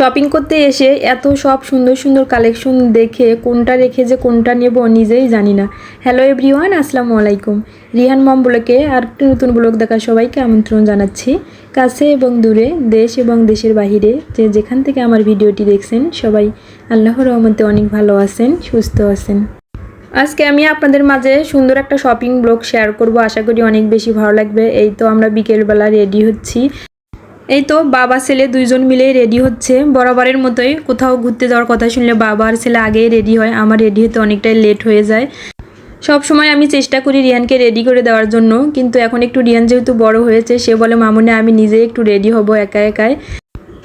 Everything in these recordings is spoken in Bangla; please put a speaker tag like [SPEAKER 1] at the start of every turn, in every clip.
[SPEAKER 1] শপিং করতে এসে এত সব সুন্দর সুন্দর কালেকশন দেখে, কোনটা রেখে যে কোনটা নেব নিজেই জানি না। হ্যালো এভরিওয়ান আসসালামু আলাইকুম। রিহান মম ব্লকে আর একটি নতুন ব্লগ দেখা সবাইকে আমন্ত্রণ জানাচ্ছি। কাছে এবং দূরে, দেশ এবং দেশের বাহিরে যে যেখান থেকে আমার ভিডিওটি দেখছেন, সবাই আল্লাহর রহমতে অনেক ভালো আছেন, সুস্থ আছেন। আজকে আমি আপনাদের মাঝে সুন্দর একটা শপিং ব্লগ শেয়ার করব। আশা করি অনেক বেশি ভালো লাগবে। এই তো আমরা বিকেলবেলা রেডি হচ্ছি। এই তো বাবা, ছেলে দুইজন মিলে রেডি হচ্ছে। বরাবরের মতোই কোথাও ঘুরতে যাওয়ার কথা শুনলে বাবা আর ছেলে আগেই রেডি হয়। আমার রেডি হতে অনেকটাই লেট হয়ে যায়। সব সময় আমি চেষ্টা করি রিয়ানকে রেডি করে দেওয়ার জন্য, কিন্তু এখন একটু রিয়ান যেহেতু বড় হয়েছে, সে বলে, মামুনে, আমি নিজেই একটু রেডি হব একা একাই।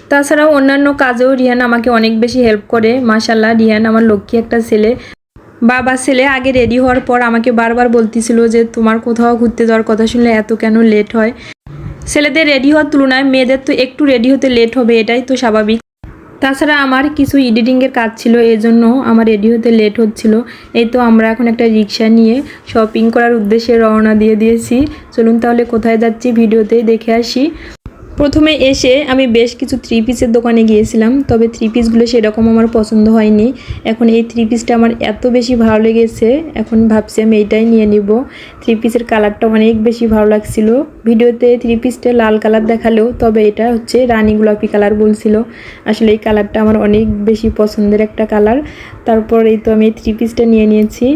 [SPEAKER 1] তাছাড়াও অন্যান্য কাজেও রিহান আমাকে অনেক বেশি হেল্প করে। মাশাল্লাহ রিহান আমার লক্ষ্মী একটা ছেলে। বাবা, ছেলে আগে রেডি হওয়ার পর আমাকে বারবার বলতেছিল যে, তোমার কোথাও ঘুরতে যাওয়ার কথা শুনলে এত কেন লেট হয়? ছেলেদের রেডি হওয়ার তুলনায় মেয়েদের তো একটু রেডি হতে লেট হবে, এটাই তো স্বাভাবিক। তাছাড়া আমার কিছু এডিটিংয়ের কাজ ছিল এই জন্য আমার রেডি হতে লেট হচ্ছিল। এই তো আমরা এখন একটা রিক্সা নিয়ে শপিং করার উদ্দেশ্যে রওনা দিয়ে দিয়েছি। চলুন তাহলে কোথায় যাচ্ছি, ভিডিওতেই দেখে আসি। প্রথমে এসে আমি বেশ কিছু থ্রি পিসের দোকানে গিয়েছিলাম, তবে থ্রি পিসগুলো সেরকম আমার পছন্দ হয়নি। এখন এই থ্রি পিসটা আমার এত বেশি ভালো লেগেছে, এখন ভাবছি আমি এইটাই নিয়ে নিব। থ্রি পিসের কালারটা অনেক বেশি ভালো লাগছিল। ভিডিওতে থ্রি পিসটা লাল কালার দেখালেও, তবে এটা হচ্ছে রানী গোলাপি কালার বলছিল। আসলে এই কালারটা আমার অনেক বেশি পছন্দের একটা কালার তারপর এই তো আমি এই থ্রি পিসটা নিয়ে নিয়েছি।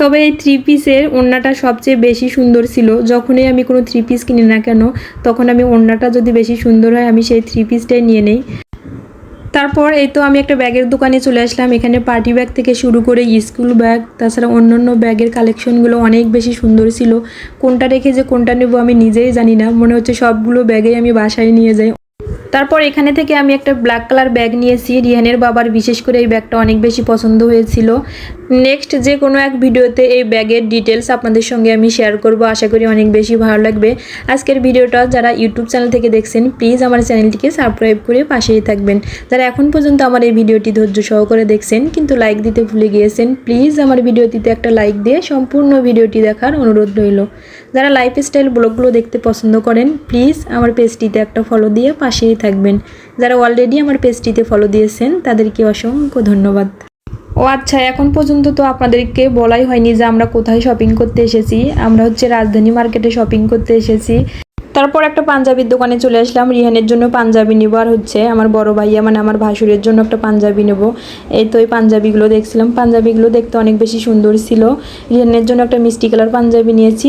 [SPEAKER 1] তবে এই থ্রি পিসের ওড়নাটা সবচেয়ে বেশি সুন্দর ছিল। যখনই আমি কোনো থ্রি পিস কিনি না কেন, তখন আমি ওড়নাটা যদি বেশি সুন্দর হয়, আমি সেই থ্রি পিসটাই নিয়ে নেই। তারপর এই তো আমি একটা ব্যাগের দোকানে চলে আসলাম। এখানে পার্টি ব্যাগ থেকে শুরু করে স্কুল ব্যাগ তাছাড়া অন্যান্য ব্যাগের কালেকশনগুলো অনেক বেশি সুন্দর ছিল। কোনটা রেখে যে কোনটা নেব আমি নিজেই জানি না। মনে হচ্ছে সবগুলো ব্যাগেই আমি বাসায় নিয়ে যাই। তারপর এখানে থেকে আমি একটা ব্ল্যাক কালার ব্যাগ নিয়েছি। রিহানের বাবার বিশেষ করে এই ব্যাগটা অনেক বেশি পছন্দ হয়েছিল। নেক্সট যে কোনো এক ভিডিওতে এই ব্যাগের ডিটেলস আপনাদের সঙ্গে আমি শেয়ার করব। আশা করি অনেক বেশি ভালো লাগবে। আজকের ভিডিওটা যারা ইউটিউব চ্যানেল থেকে দেখছেন প্লিজ আমার চ্যানেলটিকে সাবস্ক্রাইব করে পাশেই থাকবেন। যারা এখন পর্যন্ত আমার এই ভিডিওটি ধৈর্য সহকারে দেখছেন, কিন্তু লাইক দিতে ভুলে গিয়েছেন প্লিজ আমার ভিডিওটিতে একটা লাইক দিয়ে সম্পূর্ণ ভিডিওটি দেখার অনুরোধ রইল। যারা লাইফস্টাইল ব্লগগুলো দেখতে পছন্দ করেন প্লিজ আমার পেজটিতে একটা ফলো দিয়ে পাশেই থাকবেন। যারা অলরেডি আমার পেজটিতে ফলো দিয়েছেন, তাদেরকে অসংখ্য ধন্যবাদ। ও আচ্ছা এখন পর্যন্ত তো আপনাদেরকে বলাই হয়নি যে আমরা কোথায় শপিং করতে এসেছি। আমরা হচ্ছে রাজধানী মার্কেটে শপিং করতে এসেছি। তারপর একটা পাঞ্জাবির দোকানে চলে আসলাম। রিহানের জন্য পাঞ্জাবি নেব আর হচ্ছে আমার বড় ভাইয়া মানে আমার ভাসুরের জন্য একটা পাঞ্জাবি নেব। এই তো এই পাঞ্জাবিগুলো দেখছিলাম। পাঞ্জাবিগুলো দেখতে অনেক বেশি সুন্দর ছিল। রিহানের জন্য একটা মিষ্টি কালার পাঞ্জাবি নিয়েছি।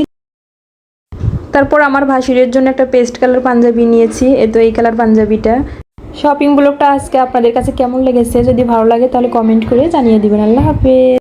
[SPEAKER 1] তারপর আমার ভাসুরের জন্য একটা পেস্ট কালার পাঞ্জাবি নিয়েছি। এ তো এই কালার পাঞ্জাবিটা। শপিং ব্লগটা আজকে আপনাদের কাছে কেমন লেগেছে? যদি ভালো লাগে তাহলে কমেন্ট করে জানিয়ে দিবেন। আল্লাহ হাফেজ।